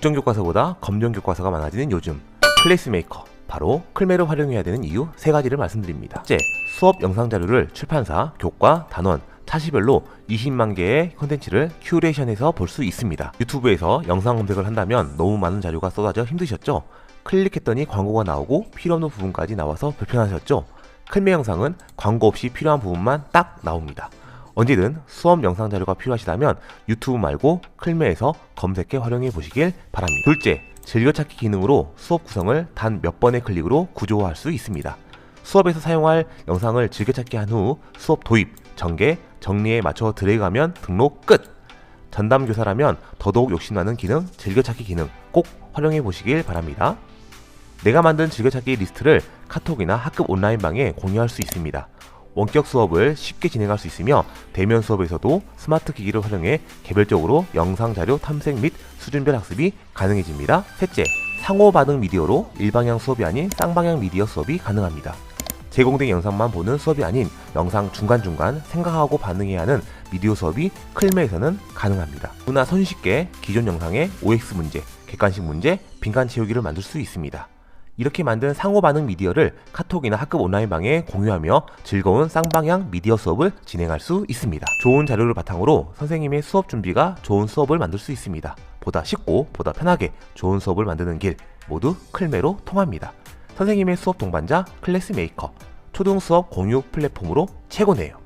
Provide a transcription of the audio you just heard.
국정 교과서보다 검정 교과서가 많아지는 요즘 클래스메이커 바로 클메를 활용해야 되는 이유 세 가지를 말씀드립니다. 첫째, 수업 영상 자료를 출판사, 교과, 단원, 차시별로 20만 개의 컨텐츠를 큐레이션해서 볼 수 있습니다. 유튜브에서 영상 검색을 한다면 너무 많은 자료가 쏟아져 힘드셨죠? 클릭했더니 광고가 나오고 필요 없는 부분까지 나와서 불편하셨죠? 클메 영상은 광고 없이 필요한 부분만 딱 나옵니다. 언제든 수업 영상 자료가 필요하시다면 유튜브 말고 클메에서 검색해 활용해 보시길 바랍니다. 둘째, 즐겨찾기 기능으로 수업 구성을 단 몇 번의 클릭으로 구조화할 수 있습니다. 수업에서 사용할 영상을 즐겨찾기 한 후 수업 도입, 전개, 정리에 맞춰 드래그하면 등록 끝! 전담 교사라면 더더욱 욕심나는 기능, 즐겨찾기 기능 꼭 활용해 보시길 바랍니다. 내가 만든 즐겨찾기 리스트를 카톡이나 학급 온라인방에 공유할 수 있습니다. 원격 수업을 쉽게 진행할 수 있으며 대면 수업에서도 스마트 기기를 활용해 개별적으로 영상 자료 탐색 및 수준별 학습이 가능해집니다. 셋째, 상호 반응 미디어로 일방향 수업이 아닌 쌍방향 미디어 수업이 가능합니다. 제공된 영상만 보는 수업이 아닌 영상 중간중간 생각하고 반응해야 하는 미디어 수업이 클메에서는 가능합니다. 누구나 손쉽게 기존 영상의 OX 문제, 객관식 문제, 빈칸 채우기를 만들 수 있습니다. 이렇게 만든 상호 반응 미디어를 카톡이나 학급 온라인방에 공유하며 즐거운 쌍방향 미디어 수업을 진행할 수 있습니다. 좋은 자료를 바탕으로 선생님의 수업 준비가 좋은 수업을 만들 수 있습니다. 보다 쉽고 보다 편하게 좋은 수업을 만드는 길 모두 클메로 통합니다. 선생님의 수업 동반자 클래스 메이커 초등 수업 공유 플랫폼으로 최고네요.